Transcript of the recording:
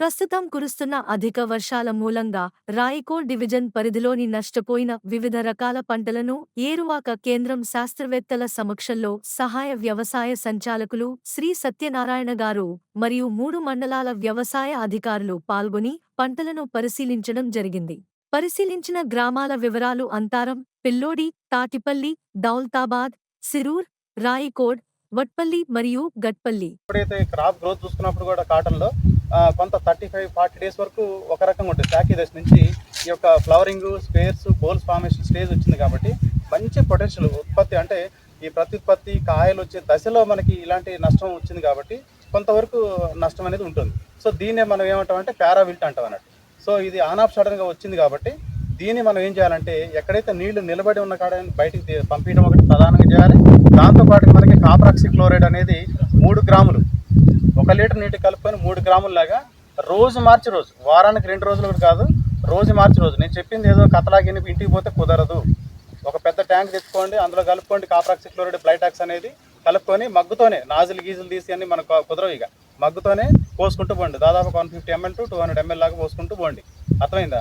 ప్రస్తుతం కురుస్తున్న అధిక వర్షాల మూలంగా రాయికోడ్ డివిజన్ పరిధిలోని నష్టపోయిన వివిధ రకాల పంటలను ఏరువాక కేంద్రం శాస్త్రవేత్తల సమక్షంలో సహాయ వ్యవసాయ సంచాలకులు శ్రీ సత్యనారాయణ గారు మరియు మూడు మండలాల వ్యవసాయ అధికారులు పాల్గొని పంటలను పరిశీలించడం జరిగింది. పరిశీలించిన గ్రామాల వివరాలు అంతారం పిల్లోడి తాటిపల్లి దౌల్తాబాద్ సిరూర్ రాయికోడ్ వట్పల్లి మరియు గట్పల్లి. ఎప్పుడైతే క్రాప్ గ్రోత్ చూసుకున్నప్పుడు కూడా కాటన్లో కొంత థర్టీ ఫైవ్ ఫార్టీ డేస్ వరకు ఒక రకంగా ఉంటుంది. ప్యాకీ దశ నుంచి ఈ యొక్క flowering spares bolls formation stage వచ్చింది కాబట్టి మంచి పొటెన్షియల్ ఉత్పత్తి అంటే ఈ ప్రత్యుత్పత్తి కాయలు వచ్చే దశలో మనకి ఇలాంటి నష్టం వచ్చింది కాబట్టి కొంతవరకు నష్టం అనేది ఉంటుంది. సో దీన్నే మనం ఏమంటామంటే పారావిల్ట్ అంటాం అన్నట్టు. సో ఇది ఆన్ ఆఫ్ సడన్గా వచ్చింది కాబట్టి దీన్ని మనం ఏం చేయాలంటే ఎక్కడైతే నీళ్ళు నిలబడి ఉన్న కాడ బయటికి పంపించడం ఒకటి ప్రధానంగా చేయాలి. దాంతోపాటు మనకి కాపరాక్సి క్లోరైడ్ అనేది మూడు గ్రాములు. ఒక లీటర్ నీటి కలుపుకొని మూడు గ్రాములలాగా రోజు మార్చి రోజు వారానికి రెండు రోజులు కూడా కాదు రోజు మార్చి రోజు. నేను చెప్పింది ఏదో కథలాగి ఇంటికి పోతే కుదరదు. ఒక పెద్ద ట్యాంక్ తెచ్చుకోండి అందులో కలుపుకోండి కాపరాక్సి క్లోరైడ్ ప్లైటాక్స్ అనేది కలుపుకొని మగ్గుతోనే నాజులు గీజులు తీసి అన్ని మనకు కుదరవు ఇక. మగ్గుతోనే పోసుకుంటూ పోండి. దాదాపు one fifty ML to two hundred ML లాగా పోసుకుంటూ పోండి. అర్థమైందా?